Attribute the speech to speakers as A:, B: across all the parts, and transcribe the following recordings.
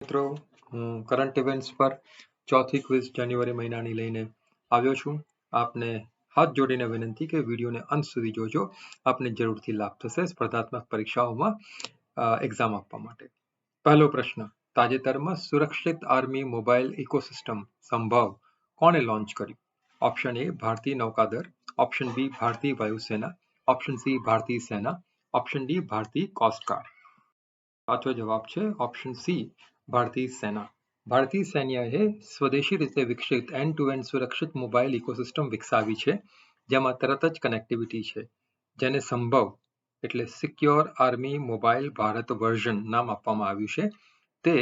A: મિત્રો current events પર ચોથી ક્વિઝ જાન્યુઆરી મહિનાની લઈને આવ્યો છું. આપને હાથ જોડીને વિનંતી કે વિડીયોને અંત સુધી જોજો. આપને જરૂરથી લાભ થશે સ્પર્ધાત્મક પરીક્ષાઓમાં એક્ઝામ આપવા માટે. પહેલો પ્રશ્ન, તાજેતરમાં સુરક્ષિત આર્મી મોબાઈલ ઇકોસિસ્ટમ સંભવ કોણે લોન્ચ કર્યું? ઓપ્શન એ ભારતીય નૌકાદળ. ઓપ્શન બી ભારતીય વાયુસેના. ઓપ્શન સી ભારતીય સેના. ઓપ્શન ડી ભારતીય કોસ્ટગાર્ડ સાચો જવાબ છે ઓપ્શન સી ભારતીય સેના ભારતીય સૈન્યએ સ્વદેશી રીતે વિકસિત એન્ડ ટુ એન્ડ સુરક્ષિત મોબાઈલ ઇકોસિસ્ટમ વિકસાવી છે, જેમાં તરત જ કનેક્ટિવિટી છે, જેને સંભવ એટલે secure army mobile Bharat version નામ આપવામાં આવ્યું છે. તે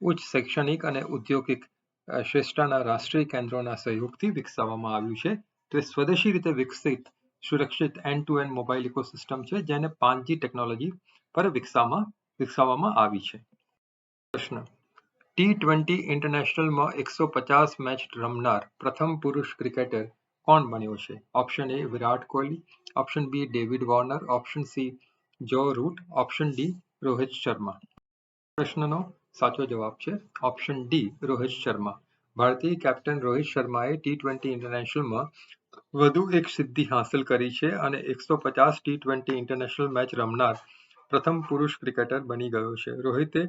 A: ઉચ્ચ શૈક્ષણિક અને ઔદ્યોગિક શ્રેષ્ઠાના રાષ્ટ્રીય કેન્દ્રોના સહયોગથી વિકસાવવામાં આવ્યું છે. તે સ્વદેશી રીતે વિકસિત, સુરક્ષિત end to end mobile ecosystem છે, જેને પાંચજી ટેકનોલોજી પર વિકસાવવામાં વિકસાવવામાં આવી છે. પ્રશ્ન. ટી ટ્વેન્ટી ઇન્ટરનેશનલમાં એકસો પચાસ મેચ રમનાર પ્રથમ પુરુષ ક્રિકેટર કોણ બન્યો છે? Option A Virat Kohli, option B David Warner, option C Joe Root, option D Rohit Sharma. પ્રશ્નનો સાચો જવાબ છે ઓપ્શન ડી રોહિત શર્મા. ભારતીય કેપ્ટન રોહિત શર્માએ ટી ટ્વેન્ટી ઇન્ટરનેશનલમાં વધુ એક સિદ્ધિ હાંસલ કરી છે અને એકસો પચાસ ટી ટ્વેન્ટી ઇન્ટરનેશનલ મેચ રમનાર પ્રથમ પુરુષ ક્રિકેટર બની ગયો છે. રોહિતે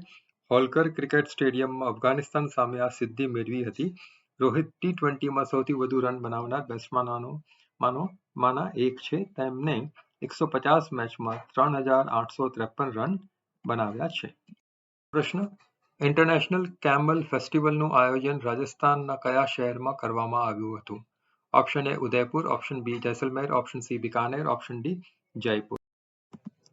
A: હોલકર ક્રિકેટ સ્ટેડિયમમાં અફઘાનિસ્તાન સામે આ સિદ્ધિ મેળવી હતી. રોહિત ટી ટ્વેન્ટીમાં સૌથી વધુ રન બનાવનાર બેટ્સમેનોનો માનો, માના એક છે. તેમને એકસો પચાસ મેચમાં ત્રણ હજાર આઠસો ત્રેપન રન બનાવ્યા છે. પ્રશ્ન, ઇન્ટરનેશનલ કેમલ ફેસ્ટિવલનું આયોજન રાજસ્થાનના કયા શહેરમાં કરવામાં આવ્યું હતું? Option A Udaipur, option B Jaisalmer, option C Bikaner, option D Jaipur.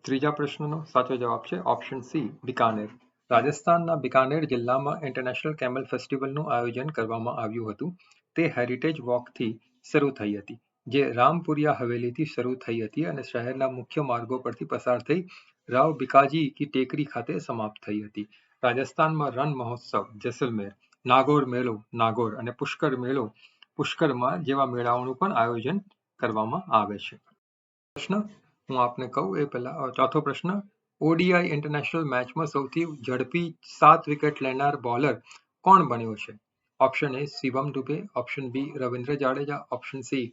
A: ત્રીજા પ્રશ્નનો સાચો જવાબ છે ઓપ્શન સી બિકાનેર. રાજસ્થાનના બિકાનેર જિલ્લામાં ઇન્ટરનેશનલ કેમલ ફેસ્ટિવલનું આયોજન કરવામાં આવ્યું હતું. તે હેરિટેજ વોકથી શરૂ થઈ હતી, જે રામપુરિયા હવેલીથી શરૂ થઈ હતી અને શહેરના મુખ્ય માર્ગો પરથી પસાર થઈ રાવ બિકાજી કી ટેકરી ખાતે સમાપ્ત થઈ હતી. રાજસ્થાનમાં રણ મહોત્સવ, જેસલમેર, નાગોર મેળો, નાગોર અને પુષ્કર મેળો, પુષ્કરમાં જેવા મેળાઓનું પણ આયોજન કરવામાં આવે છે. પ્રશ્ન હું આપને કહું, એ પહેલા ચોથો પ્રશ્ન ઓડીઆઈ ઇન્ટરનેશનલ મેચમાં સૌથી ઝડપી સાત વિકેટ લેનાર બોલર કોણ બન્યો છે? Option A Shivam Dube. Option B Ravindra Jadeja. Option C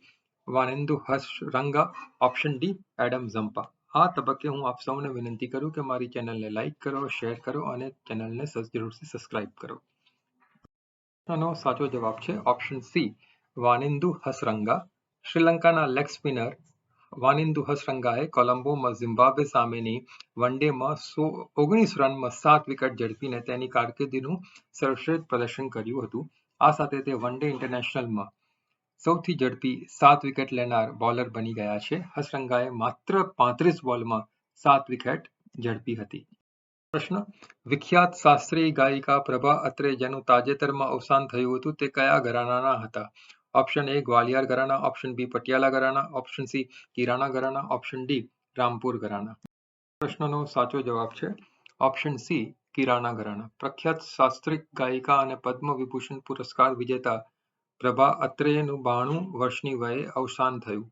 A: Wanindu Hasaranga. Option D Adam Zampa આ તબક્કે હું આપ સૌને વિનંતી કરું કે મારી ચેનલને લાઇક કરો શેર કરો અને ચેનલને જરૂરથી સબસ્ક્રાઇબ કરો. આનો સાચો જવાબ છે ઓપ્શન સી વાનિંદુ હસરંગા શ્રીલંકાના લેગ સ્પિનર વાનિંદુ હસરંગાએ કોલંબોમાં ઝિમ્બાબ્વે સામેની વનડેમાં સો ઓગણીસ રનમાં સાત વિકેટ ઝડપીને તેની કારકિર્દીનું સર્વશ્રેષ્ઠ પ્રદર્શન કર્યું હતું. આ સાથે તે વનડે ઇન્ટરનેશનલમાં સૌથી ઝડપી સાત વિકેટ લેનાર બોલર બની ગયા છે. હસરંગાએ માત્ર પાંત્રીસ બોલમાં સાત વિકેટ ઝડપી હતી. પ્રશ્ન, વિખ્યાત શાસ્ત્રીય ગાયિકા પ્રભા અત્રે જેનું તાજેતરમાં અવસાન થયું હતું તે કયા ઘરાનાના હતા? Option A Gwalior gharana option B Patiala gharana option C Kirana gharana option D Rampur gharana પ્રશ્નનો સાચો જવાબ છે ઓપ્શન સી કિરાણા ઘરાના પ્રખ્યાત શાસ્ત્રીય ગાયિકા અને પદ્મ વિભૂષણ પુરસ્કાર વિજેતા પ્રભા અત્રેયનું બાણું વર્ષની વયે અવસાન થયું.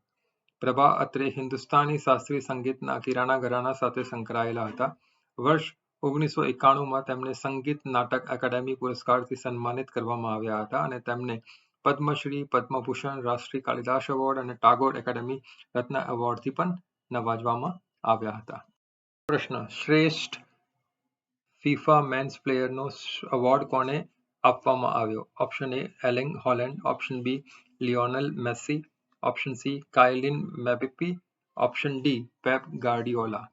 A: પ્રભા અત્રે હિન્દુસ્તાની શાસ્ત્રીય સંગીતના કિરાણા ઘરાના સાથે સંકળાયેલા હતા. વર્ષ ઓગણીસો એકાણુંમાં તેમને સંગીત નાટક એકેડેમી પુરસ્કારથી સન્માનિત કરવામાં આવ્યા હતા અને તેમને પદ્મશ્રી, પદ્મભૂષણ, રાષ્ટ્રીય કાલિદાસ એવોર્ડ અને ટાગોર એકેડેમી રત્ન એવોર્ડથી પણ નવાજવામાં આવ્યા હતા. પ્રશ્ન, શ્રેષ્ઠ ફીફા મેન્સ પ્લેયરનો એવોર્ડ કોને આપવામાં આવ્યો? Option A Erling Haaland. Option B Lionel Messi option C Kylian Mbappe option D Pep Guardiola.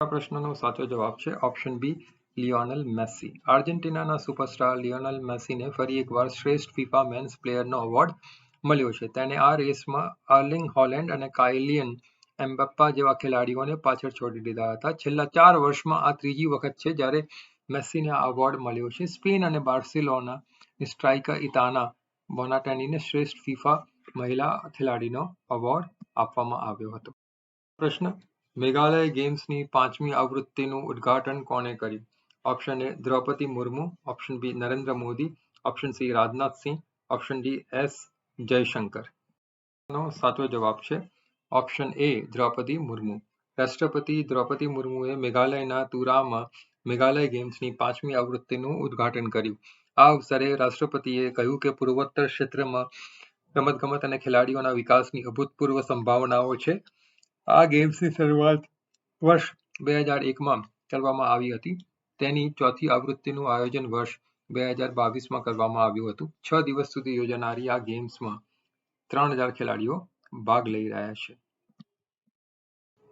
A: પ્રશ્નનો સાચો જવાબ છે. ઓપ્શન બી લિયોનલ મેસી આર્જેન્ટિનાના સુપરસ્ટાર લિયોનલ મેસીને ફરી એકવાર શ્રેષ્ઠ ફીફા મેન્સ પ્લેયરનો એવોર્ડ મળ્યો છે. તેને આ રેસમાં આર્લિંગ હોલેન્ડ અને કાયલિયન એમ્બપ્પા જેવા ખેલાડીઓને પાછળ છોડી દીધા હતા. છેલ્લા ચાર વર્ષમાં આ ત્રીજી વખત છે જ્યારે મેસીને આ એવોર્ડ મળ્યો છે. સ્પેન અને બાર્સિલોના સ્ટ્રાઇકર ઇતાના બોનાટેનીને શ્રેષ્ઠ ફીફા મહિલા ખેલાડીનો એવોર્ડ આપવામાં આવ્યો હતો. પ્રશ્ન, મેઘાલય ગેમ્સની પાંચમી આવૃત્તિનું ઉદ્ઘાટન કોણે કર્યું? Option A Droupadi Murmu option B Narendra Modi option C Rajnath Singh option D S Jaishankar નો સાચો જવાબ છે ઓપ્શન એ દ્રૌપદી મુર્મુ રાષ્ટ્રપતિ દ્રૌપદી મુર્મુએ મેઘાલયના તુરામાં મેઘાલય ગેમ્સની પાંચમી આવૃત્તિનું ઉદ્ઘાટન કર્યું. આ અવસરે રાષ્ટ્રપતિએ કહ્યું કે પૂર્વોત્તર ક્ષેત્રમાં રમતગમત અને ખેલાડીઓના વિકાસની અભૂતપૂર્વ સંભાવનાઓ છે. આ ગેમ્સની શરૂઆત વર્ષ બે હજાર એકમાં કરવામાં આવી હતી. તેની ચોથી આવૃત્તિનું આયોજન વર્ષ બે હજાર બાવીસમાં કરવામાં આવ્યું હતું. છ દિવસ સુધી યોજાનારી આ ગેમ્સમાં ત્રણ હજાર ખેલાડીઓ ભાગ લઈ રહ્યા છે.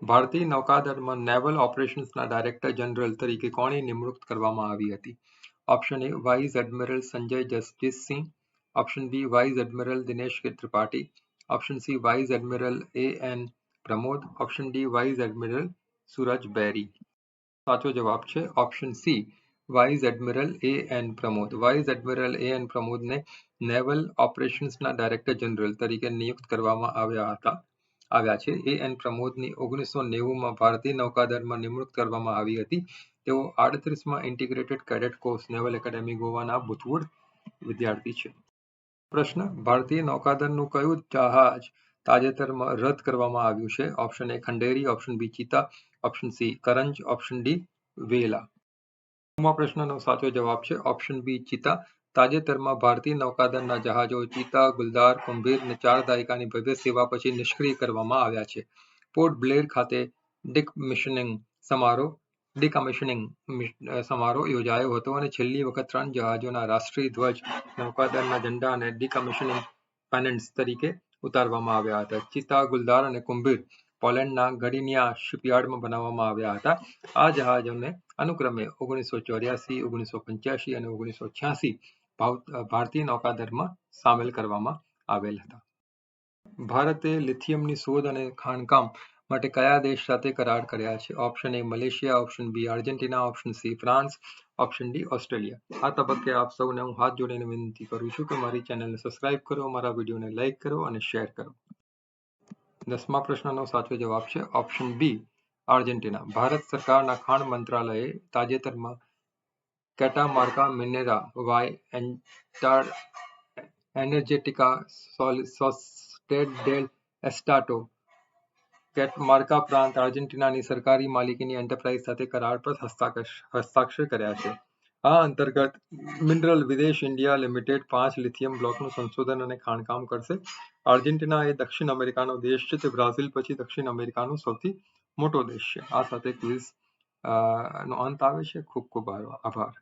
A: ભારતીય નૌકાદળમાં નેવલ ઓપરેશન્સના ડાયરેક્ટર જનરલ તરીકે કોની નિમણૂક કરવામાં આવી હતી? Option A vice admiral Sanjay Jasjit Singh option B vice admiral Dinesh K Tripathi, option C vice admiral A N Pramod, option D vice admiral Suraj Berry. સાચો જવાબ છે option C vice admiral A N Pramod vice admiral A N પ્રમોદને naval ઓપરેશન્સના director general તરીકે નિયુક્ત કરવામાં આવ્યા હતા. આવ્યા છે. એ એન પ્રમોદની ઓગણીસો નેવુંમાં ભારતીય નૌકાદળમાં નિમણૂક કરવામાં આવી હતી. તેઓ આડત્રીસમાં integrated cadet course naval academy ગોવાના ભૂતપૂર્વ વિદ્યાર્થી છે. પ્રશ્ન, ભારતીય નૌકાદળનું કયું જહાજ તાજેતરમાં રદ કરવામાં આવ્યું છે? Option A Khanderi. Option B Chita. Option C Karanj option D Vela પ્રશ્નનો સાચો જવાબ છે ઓપ્શન બી ચિતા. તાજેતરમાં ભારતીય નૌકાદળના જહાજો ચિતા, ગુલદાર કુંભીર અને ચાર દાયકાની ભવ્ય સેવા પછી નિષ્ક્રિય કરવામાં આવ્યા છે. પોર્ટ બ્લેર ખાતે ડિકમિશનિંગ સમારોહ ડિકમિશનિંગ સમારોહ યોજાયો હતો અને છેલ્લી વખત ત્રણ જહાજોના રાષ્ટ્રીય ધ્વજ નૌકાદળના ઝંડા અને ડિકમિશનિંગ પેનન્ટ્સ તરીકે ઉતારવામાં આવ્યા હતા. ચિતા, ગુલદાર અને કુંભીર પોલેન્ડના ગડિનિયા શિપયાર્ડમાં બનાવવામાં આવ્યા હતા. આ જહાજોને અનુક્રમે ઓગણીસો ચોર્યાસી, ઓગણીસો પંચ્યાસી અને ઓગણીસો છ્યાસી ભારતીય નૌકાદળમાં સામેલ કરવામાં આવેલ હતા. ભારતે લિથિયમની શોધ અને ખાણકામ માટે કયા દેશ સાથે કરાર કર્યા છે? Option A Malaysia, option B Argentina, option C France, option D Australia. આ તબક્કે આપ સૌને હું હાથ જોડીને વિનંતી કરું છું કે મારી ચેનલને સબસ્ક્રાઇબ કરો, મારા વિડીયોને લાઇક કરો અને શેર કરો. દસમા પ્રશ્નનો સાચો જવાબ છે ઓપ્શન બી આર્જેન્ટિના ભારત સરકારના ખાણ મંત્રાલયે તાજેતરમાં કેટામાર્કા મિનેરા વાય એન્ટાર, એનર્જેટિકા સોસ્ટેડ ડેલ એસ્ટાટો કેટમાર્કા પ્રાંત આર્જેન્ટિનાની સરકારી માલિકીની એન્ટરપ્રાઇઝ સાથે કરાર પર હસ્તાક્ષર કર્યા છે. આ અંતર્ગત મિનરલ વિદેશ ઇન્ડિયા લિમિટેડ પાંચ લિથિયમ બ્લોકનું સંશોધન અને ખાણકામ કરશે. આર્જેન્ટિના એ દક્ષિણ અમેરિકાનો દેશ છે, તે બ્રાઝિલ પછી દક્ષિણ અમેરિકાનો સૌથી મોટો દેશ છે. આ સાથે ક્વિઝ નો અંત આવે છે. ખૂબ ખૂબ આભાર.